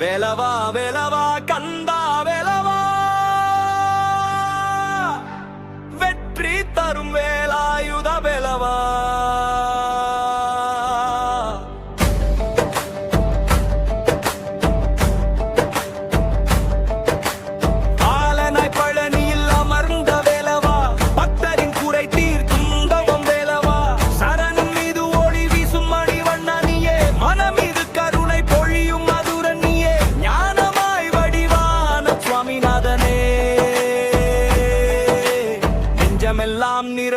வெலவா வெலவா கந்தா.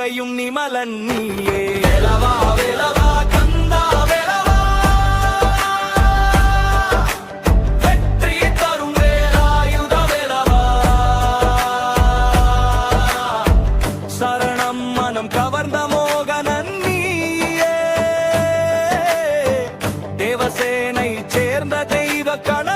கரையும் நிமலன் நீயே. எலவா வெலவா கந்தா வெலவா. வெற்றி தரும் வேலாயுத வெலவா. சரணம் மனம் கவர்ந்த மோகனன் நீயே. தேவசேனை சேர்ந்த தெய்வ கண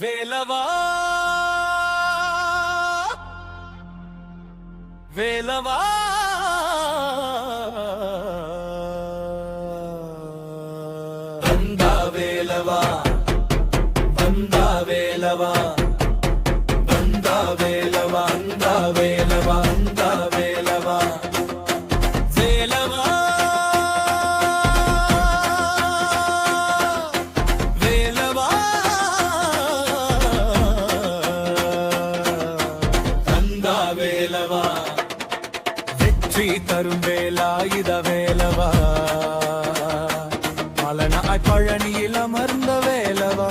வேலவா? வேலவா? வந்தா வேலவா? வந்தா வேலவா? வந்தா வேலவா? வந்தா வேலவா? தாய்ப்பழனியில் அமர்ந்த வேலவா?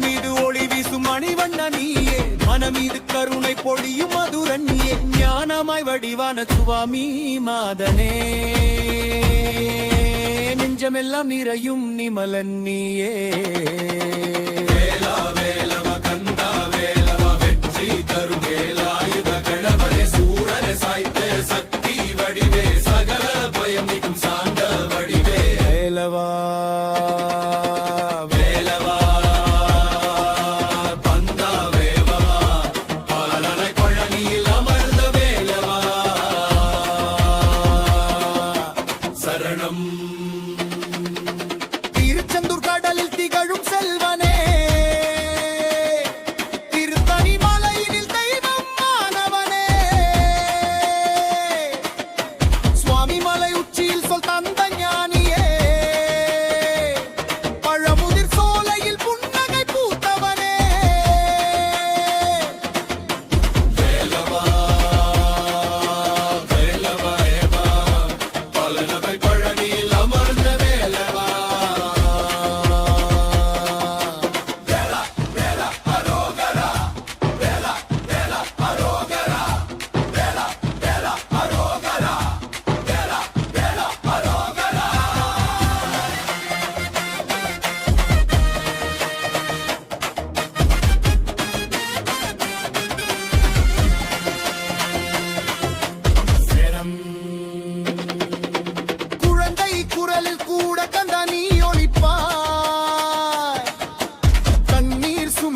மீது ஒளி வீசும் மணிவண்ணனியே மனமீது கருணை பொழியும் மதுரண்யே ஞானமாய் வடிவான சுவாமி மாதனே. நெஞ்சமெல்லாம் நிறையும் நிமலன் நீயே வேலா வேலவ கந்தா வேலவ வெற்றி தருவேலாயுத கணவனே சூரனை சாய்த்த சக்தி வடிவே சகல பயம் நிற்கும் சாந்த வடிவே வேலவா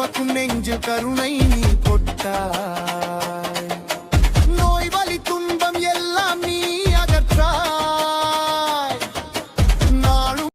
நமக்கும் நெஞ்சில் கருணை நீ கொட்டா.